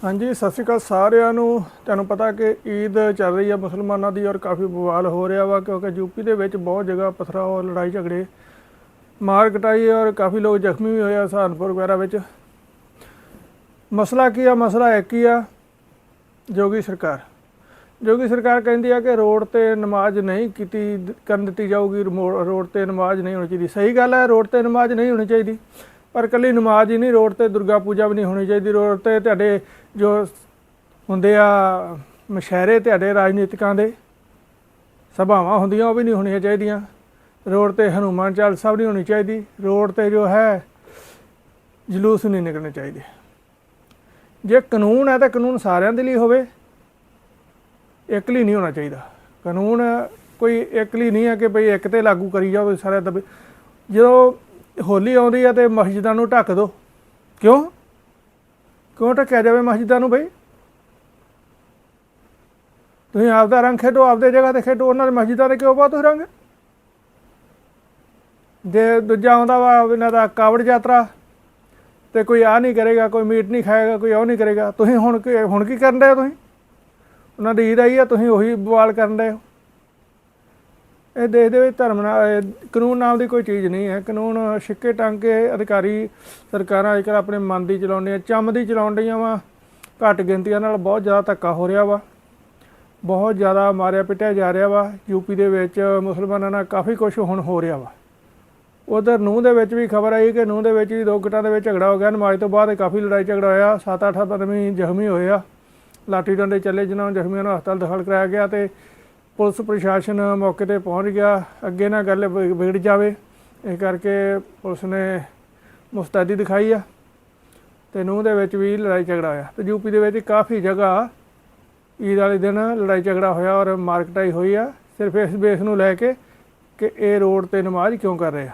ਹਾਂਜੀ, ਸਤਿ ਸ਼੍ਰੀ ਅਕਾਲ ਸਾਰਿਆਂ ਨੂੰ। ਤੁਹਾਨੂੰ ਪਤਾ ਕਿ ਈਦ ਚੱਲ ਰਹੀ ਹੈ ਮੁਸਲਮਾਨਾਂ ਦੀ ਔਰ ਕਾਫੀ ਬਵਾਲ ਹੋ ਰਿਹਾ ਵਾ, ਕਿਉਂਕਿ ਯੂਪੀ ਦੇ ਵਿੱਚ ਬਹੁਤ ਜਗ੍ਹਾ ਪਥਰਾਅ ਔਰ ਲੜਾਈ ਝਗੜੇ, ਮਾਰ ਕਟਾਈ ਔਰ ਕਾਫੀ ਲੋਕ ਜ਼ਖਮੀ ਵੀ ਹੋਏ ਆ ਸਹਾਨਪੁਰ ਵਗੈਰਾ ਵਿੱਚ। ਮਸਲਾ ਕੀ ਆ? ਮਸਲਾ ਇੱਕ ਹੀ ਆ, ਜੋਗੀ ਸਰਕਾਰ। ਜੋਗੀ ਸਰਕਾਰ ਕਹਿੰਦੀ ਆ ਕਿ ਰੋਡ ਤੇ ਨਮਾਜ਼ ਨਹੀਂ ਕੀਤੀ ਕਰਨ ਦਿੱਤੀ ਜਾਊਗੀ, ਰੋਡ ਤੇ ਨਮਾਜ਼ ਨਹੀਂ ਹੋਣੀ ਚਾਹੀਦੀ। ਸਹੀ ਗੱਲ ਹੈ ਰੋਡ ਤੇ ਨਮਾਜ਼ ਨਹੀਂ ਹੋਣੀ ਚਾਹੀਦੀ। ਪਰ ਕੱਲੀ ਨਮਾਜ਼ ਹੀ ਨਹੀਂ, ਰੋਡ ਤੇ ਦੁਰਗਾ ਪੂਜਾ ਵੀ ਨਹੀਂ ਹੋਣੀ ਚਾਹੀਦੀ। ਰੋਡ ਤੇ ਤੁਹਾਡੇ ਜੋ ਹੁੰਦੇ ਆ ਮਸ਼ਹਿਰੇ ਤੁਹਾਡੇ ਰਾਜਨੀਤਿਕਾਂ ਦੇ ਸਭਾਵਾਂ ਹੁੰਦੀਆਂ, ਉਹ ਵੀ ਨਹੀਂ ਹੋਣੀਆਂ ਚਾਹੀਦੀਆਂ। ਰੋਡ ਤੇ ਹਨੂਮਾਨ ਚਾਲੀਸਾ ਵੀ ਨਹੀਂ ਹੋਣੀ ਚਾਹੀਦੀ। ਰੋਡ ਤੇ ਜੋ ਹੈ, ਜਲੂਸ ਨਹੀਂ ਨਿਕਲਣੇ ਚਾਹੀਦੇ। ਜੇ ਕਾਨੂੰਨ ਹੈ ਤਾਂ ਕਾਨੂੰਨ ਸਾਰਿਆਂ ਦੇ ਲਈ ਹੋਵੇ। ਇੱਕ ਲਈ ਨਹੀਂ ਹੋਣਾ ਚਾਹੀਦਾ। ਕਾਨੂੰਨ ਕੋਈ ਇੱਕ ਲਈ ਨਹੀਂ ਹੈ ਕਿ ਭਈ ਇੱਕ ਤੇ ਲਾਗੂ ਕਰੀ ਜਾਓ ਸਾਰੇ ਦਬੇ ਜਦੋਂ ਹੋਲੀ ਆਉਂਦੀ ਆ ਤੇ ਮਸਜਿਦਾਂ ਨੂੰ ਢੱਕ ਦਿਓ ਕਿਉਂ? ਕਿਉਂ ਢੱਕਿਆ ਜਾਵੇ ਮਸਜਿਦਾਂ ਨੂੰ ਬਈ? ਤੁਸੀਂ ਆਪਦਾ ਰੰਗ ਖੇਡੋ, ਆਪਦੇ ਜਗ੍ਹਾ ਤੇ ਖੇਡੋ, ਉਹਨਾਂ ਦੇ ਮਸਜਿਦਾਂ ਦੇ ਕਿਉਂ ਪਾ ਤੁਸੀਂ ਰੰਗ? ਜੇ ਦੂਜਾ ਆਉਂਦਾ ਵਾ, ਇਹਨਾਂ ਦਾ ਕਾਵੜ ਯਾਤਰਾ, ਤੇ ਕੋਈ ਆ ਨਹੀਂ ਕਰੇਗਾ, ਕੋਈ ਮੀਟ ਨਹੀਂ ਖਾਏਗਾ, ਕੋਈ ਉਹ ਨਹੀਂ ਕਰੇਗਾ। ਤੁਸੀਂ ਹੁਣ ਹੁਣ ਕੀ ਕਰਨ ਡਏ ਹੋ ਤੁਸੀਂ? ਉਹਨਾਂ ਦੀ ਈਦ ਆਈ ਆ, ਤੁਸੀਂ ਉਹੀ ਬਵਾਲ ਕਰਨ ਡਏ ਹੋ। ਇਹ ਦੇਸ਼ ਦੇ ਵਿੱਚ ਧਰਮ ਨਾਲ ਕਾਨੂੰਨ ਨਾਮ ਦੀ ਕੋਈ ਚੀਜ਼ ਨਹੀਂ ਹੈ। ਕਾਨੂੰਨ ਛਿੱਕੇ ਟੰਗ ਕੇ ਅਧਿਕਾਰੀ ਸਰਕਾਰਾਂ ਅੱਜਕੱਲ੍ਹ ਆਪਣੇ ਮਨ ਦੀ ਚਲਾਉਂਦੀਆਂ ਚੰਮ ਦੀ ਚਲਾਉਣ ਡਈਆਂ ਵਾ। ਘੱਟ ਗਿਣਤੀਆਂ ਨਾਲ ਬਹੁਤ ਜ਼ਿਆਦਾ ਧੱਕਾ ਹੋ ਰਿਹਾ ਵਾ। ਬਹੁਤ ਜ਼ਿਆਦਾ ਮਾਰਿਆ ਪਿੱਟਿਆ ਜਾ ਰਿਹਾ ਵਾ। ਯੂਪੀ ਦੇ ਵਿੱਚ ਮੁਸਲਮਾਨਾਂ ਨਾਲ ਕਾਫੀ ਕੁਝ ਹੁਣ ਹੋ ਰਿਹਾ ਵਾ। ਉਧਰ ਨੂੰਹ ਦੇ ਵਿੱਚ ਵੀ ਖਬਰ ਆਈ ਕਿ ਨੂੰਹ ਦੇ ਵਿੱਚ ਵੀ ਦੋ ਗੁੱਟਾਂ ਦੇ ਵਿੱਚ ਝਗੜਾ ਹੋ ਗਿਆ। ਨਮਾਜ਼ ਤੋਂ ਬਾਅਦ ਕਾਫੀ ਲੜਾਈ ਝਗੜਾ ਹੋਇਆ। 7-8 ਆਦਮੀ ਜ਼ਖਮੀ ਹੋਏ ਆ। ਲਾਠੀ ਡੰਡੇ ਚੱਲੇ, ਜਿਨ੍ਹਾਂ ਨੂੰ ਜ਼ਖਮੀਆਂ ਨੂੰ ਹਸਪਤਾਲ ਦਾਖਲ ਕਰਾਇਆ ਗਿਆ ਤੇ ਪੁਲਿਸ ਪ੍ਰਸ਼ਾਸਨ ਮੌਕੇ ਤੇ ਪਹੁੰਚ ਗਿਆ। ਅੱਗੇ ਨਾ ਗੱਲ ਵਿਗ- ਵਿਗੜ ਜਾਵੇ ਇਸ ਕਰਕੇ ਪੁਲਿਸ ਨੇ ਮੁਸਤੈਦੀ ਦਿਖਾਈ ਆ ਤੇ ਨੂੰਹ ਦੇ ਵਿੱਚ ਵੀ ਲੜਾਈ ਝਗੜਾ ਹੋਇਆ। ਤੇ ਯੂਪੀ ਦੇ ਵਿੱਚ ਕਾਫੀ ਜਗ੍ਹਾ ਈਦ ਵਾਲੇ ਦਿਨ ਲੜਾਈ ਝਗੜਾ ਹੋਇਆ ਔਰ ਮਾਰਕਟਾਈ ਹੋਈ ਆ। ਸਿਰਫ ਇਸ ਬੇਸ ਨੂੰ ਲੈ ਕੇ ਕਿ ਇਹ ਰੋਡ ਤੇ ਨਮਾਜ਼ ਕਿਉਂ ਕਰ ਰਹੇ ਆ?